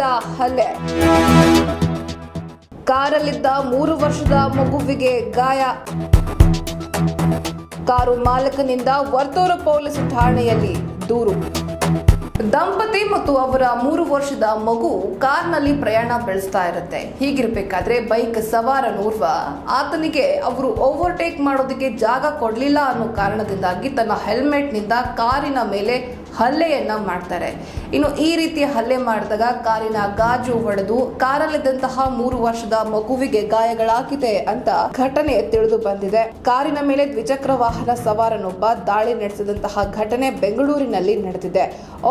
ಕಾರಿನಿಂದ ಹಲ್ಲೆ. ಕಾರಲ್ಲಿದ್ದ ಮೂರು ವರ್ಷದ ಮಗುವಿಗೆ ಗಾಯ. ಕಾರು ಮಾಲಕನಿಂದ ವರ್ತೂರು ಪೊಲೀಸ್ ಠಾಣೆಯಲ್ಲಿ ದೂರು. ದಂಪತಿ ಮತ್ತು ಅವರ ಮೂರು ವರ್ಷದ ಮಗು ಕಾರ್ನಲ್ಲಿ ಪ್ರಯಾಣ ಬೆಳೆಸ್ತಾ ಇರುತ್ತೆ. ಹೀಗಿರ್ಬೇಕಾದ್ರೆ ಬೈಕ್ ಸವಾರ ಸವಾರನೋರ್ವ ಆತನಿಗೆ ಅವರು ಓವರ್ಟೇಕ್ ಮಾಡೋದಕ್ಕೆ ಜಾಗ ಕೊಡಲಿಲ್ಲ ಅನ್ನೋ ಕಾರಣದಿಂದಾಗಿ ತನ್ನ ಹೆಲ್ಮೆಟ್ನಿಂದ ಕಾರಿನ ಮೇಲೆ ಹಲ್ಲೆಯನ್ನ ಮಾಡ್ತಾರೆ. ಇನ್ನು ಈ ರೀತಿ ಹಲ್ಲೆ ಮಾಡಿದಾಗ ಕಾರಿನ ಗಾಜು ಒಡೆದು ಕಾರಲ್ಲಿದ್ದಂತಹ ಮೂರು ವರ್ಷದ ಮಗುವಿಗೆ ಗಾಯಗಳಾಗಿದೆ ಅಂತ ಘಟನೆ ತಿಳಿದು ಬಂದಿದೆ. ಕಾರಿನ ಮೇಲೆ ದ್ವಿಚಕ್ರ ವಾಹನ ಸವಾರನೊಬ್ಬ ದಾಳಿ ನಡೆಸಿದಂತಹ ಘಟನೆ ಬೆಂಗಳೂರಿನಲ್ಲಿ ನಡೆದಿದೆ.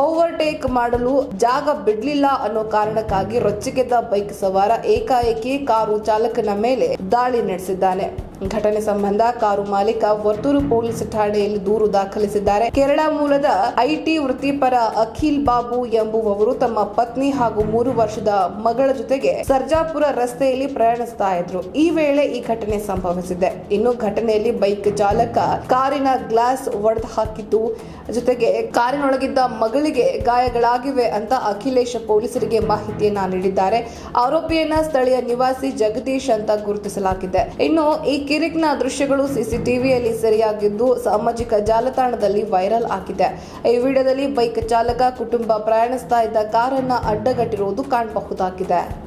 ಓವರ್ಟೇಕ್ ಮಾಡಲು ಜಾಗ ಬಿಡ್ಲಿಲ್ಲ ಅನ್ನೋ ಕಾರಣಕ್ಕಾಗಿ ರೊಚ್ಚಿಗೆದ್ದ ಬೈಕ್ ಸವಾರ ಏಕಾಏಕಿ ಕಾರು ಚಾಲಕನ ಮೇಲೆ ದಾಳಿ ನಡೆಸಿದ್ದಾನೆ. ಘಟನೆ ಸಂಬಂಧ ಕಾರು ಮಾಲೀಕ ವರ್ತೂರು ಪೊಲೀಸ್ ಠಾಣೆಯಲ್ಲಿ ದೂರು ದಾಖಲಿಸಿದ್ದಾರೆ. ಕೇರಳ ಮೂಲದ ಐಟಿ ವೃತ್ತಿಪರ ಅಖಿಲ್ ಬಾಬು ಎಂಬುವವರು ತಮ್ಮ ಪತ್ನಿ ಹಾಗೂ ಮೂರು ವರ್ಷದ ಮಗಳ ಜೊತೆಗೆ ಸರ್ಜಾಪುರ ರಸ್ತೆಯಲ್ಲಿ ಪ್ರಯಾಣಿಸ್ತಾ ಇದ್ರು. ಈ ವೇಳೆ ಈ ಘಟನೆ ಸಂಭವಿಸಿದೆ. ಇನ್ನು ಘಟನೆಯಲ್ಲಿ ಬೈಕ್ ಚಾಲಕ ಕಾರಿನ ಗ್ಲಾಸ್ ಒಡೆದು ಹಾಕಿದ್ದು ಜೊತೆಗೆ ಕಾರಿನೊಳಗಿದ್ದ ಮಗಳಿಗೆ ಗಾಯಗಳಾಗಿವೆ ಅಂತ ಅಖಿಲೇಶ್ ಪೊಲೀಸರಿಗೆ ಮಾಹಿತಿಯನ್ನ ನೀಡಿದ್ದಾರೆ. ಆರೋಪಿಯನ್ನ ಸ್ಥಳೀಯ ನಿವಾಸಿ ಜಗದೀಶ್ ಅಂತ ಗುರುತಿಸಲಾಗಿದೆ. ಇನ್ನು ಈ ಕಿರಿಕ್ನ ದೃಶ್ಯಗಳು ಸಿಸಿಟಿವಿಯಲ್ಲಿ ಸೆರೆಯಾಗಿದ್ದು, ಸಾಮಾಜಿಕ ಜಾಲತಾಣದಲ್ಲಿ ವೈರಲ್ ಆಗಿದೆ. ಈ ವಿಡಿಯೋದಲ್ಲಿ ಬೈಕ್ ಚಾಲಕ ಕುಟುಂಬ ಪ್ರಯಾಣಿಸ್ತಾ ಇದ್ದ ಕಾರನ್ನ ಅಡ್ಡಗಟ್ಟಿರುವುದು ಕಾಣಬಹುದಾಗಿದೆ.